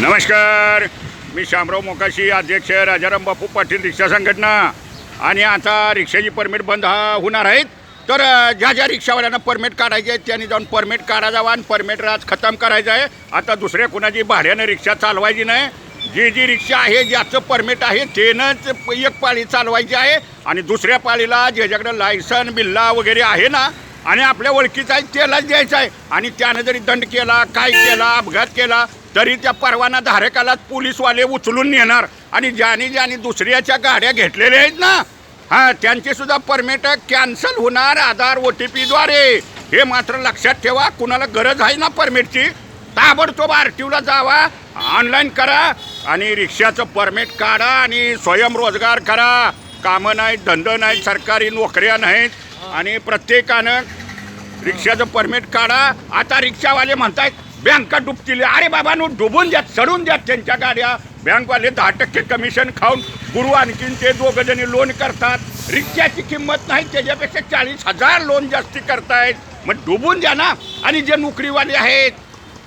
नमस्कार. मी शामराव मोकाशी अध्यक्ष राजाराम बापू पाटील रिक्षा संघटना. आणि आता रिक्षाची परमिट बंद हा होणार आहेत. तर ज्या ज्या रिक्षावाल्यांना परमिट काढायचे आहेत त्यांनी जाऊन परमिट काढा जावा आणि परमिट राज खतम करायचं आहे. आता दुसऱ्या कुणाची भाड्यानं रिक्षा चालवायची नाही. जी जी रिक्षा आहे ज्याचं परमिट आहे तेनंच एक पाळी चालवायची आहे. आणि दुसऱ्या पाळीला ज्याच्याकडे लायसन बिल्ला वगैरे आहे ना आणि आपल्या ओळखीचा आहे त्यालाच द्यायचं आहे. आणि त्यानं जरी दंड केला काय केला अपघात केला तरी त्या परवाना धारकालाच पोलीसवाले उचलून नेणार. आणि ज्याने ज्याने दुसऱ्याच्या गाड्या घेतलेल्या आहेत ना हां त्यांचे सुद्धा परमिट कॅन्सल होणार आधार ओ टी पीद्वारे हे मात्र लक्षात ठेवा कुणाला गरज आहे ना परमिटची ताबडतोब आर टी ओला जावा ऑनलाईन करा आणि रिक्षाचं परमिट काढा आणि स्वयंरोजगार करा. कामं नाहीत धंदे नाहीत सरकारी नोकऱ्या नाहीत आणि प्रत्येकानं रिक्षाचं परमिट काढा. आता रिक्षावाले म्हणतायत बँका डुबतील अरे बाबांनो डुबून द्या चढून द्या त्यांच्या गाड्या. बँकवाले दहा टक्के कमिशन खाऊन गुरु आणखीन ते दोघं जणी लोन करतात. रिक्षाची किंमत नाही त्याच्यापेक्षा चाळीस हजार लोन जास्ती करतायत. मग डुबून द्या ना. आणि जे नोकरीवाले आहेत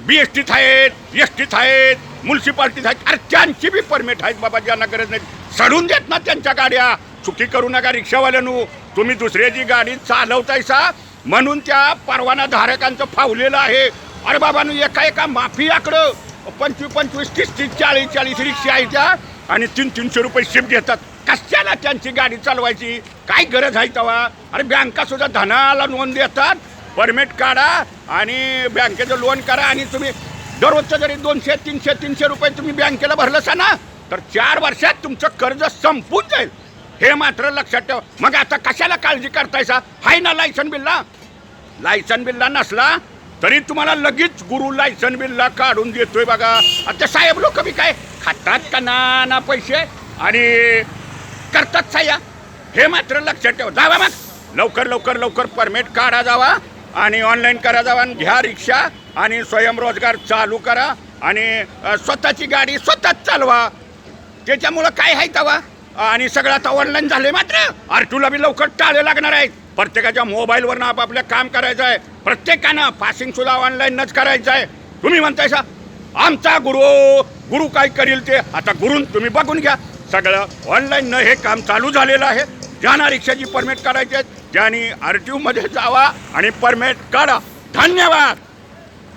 बी एस टीत आहेत एस टीत आहेत म्युन्सिपाल्टीत आहेत अरे त्यांची बी परमिट आहेत बाबा ज्यांना गरज नाही. चढून देत ना त्यांच्या गाड्या. चुकी करू नका रिक्षावाल्यानो. तुम्ही दुसऱ्याची गाडी चालवतायसा. म्हणून त्या परवाना धारकांचं फावलेलं आहे. अरे बाबांनो एका एका माफियाकडं पंचवीस पंचवीस तीस तीस चाळीस चाळीस रिक्षा आहे त्या आणि तीन तीनशे रुपये शिफ्ट घेतात. कशाला त्यांची गाडी चालवायची? काय गरज आहे तेव्हा? अरे बँका सुद्धा धनाला नोंद देतात. परमिट काढा आणि बँकेचं लोन करा आणि तुम्ही दररोजचं जरी दोनशे तीनशे तीनशे रुपये तुम्ही बँकेला भरलं ना तर चार वर्षात तुमचं कर्ज संपून जाईल. हे मात्र लक्षात ठेवा. मग आता कशाला काळजी करतायसा? हाय ना लायसन बिल्ला? लायसन बिल्ला नसला तरी तुम्हाला लगेच गुरु लायसन बिल्ला काढून देतोय बघा. आता साहेब लोक बी काय खातात का ना ना पैसे? आणि करतात साया. हे मात्र लक्षात ठेवा. जावा मग. लवकर लवकर लवकर परमिट काढा जावा आणि ऑनलाईन करा जावा आणि घ्या रिक्षा आणि स्वयंरोजगार चालू करा आणि स्वतःची गाडी स्वतःच चालवा. त्याच्यामुळं काय आहे तवा? आणि सगळं आता ऑनलाईन झाले मात्र. आरटूला बी लवकर टाळे लागणार आहेत. प्रत्येकाच्या मोबाईलवरनं आपापलं काम करायचं आहे. प्रत्येकानं पासिंग सुद्धा ऑनलाईनच करायचं आहे. तुम्ही म्हणताय सा आमचा गुरु गुरु काय करील ते? आता गुरून तुम्ही बघून घ्या. सगळं ऑनलाईननं हे काम चालू झालेलं आहे. ज्यांना रिक्षाची परमिट काढायची आहे त्यांनी आर टी ओमध्ये जावा आणि परमिट काढा. धन्यवाद!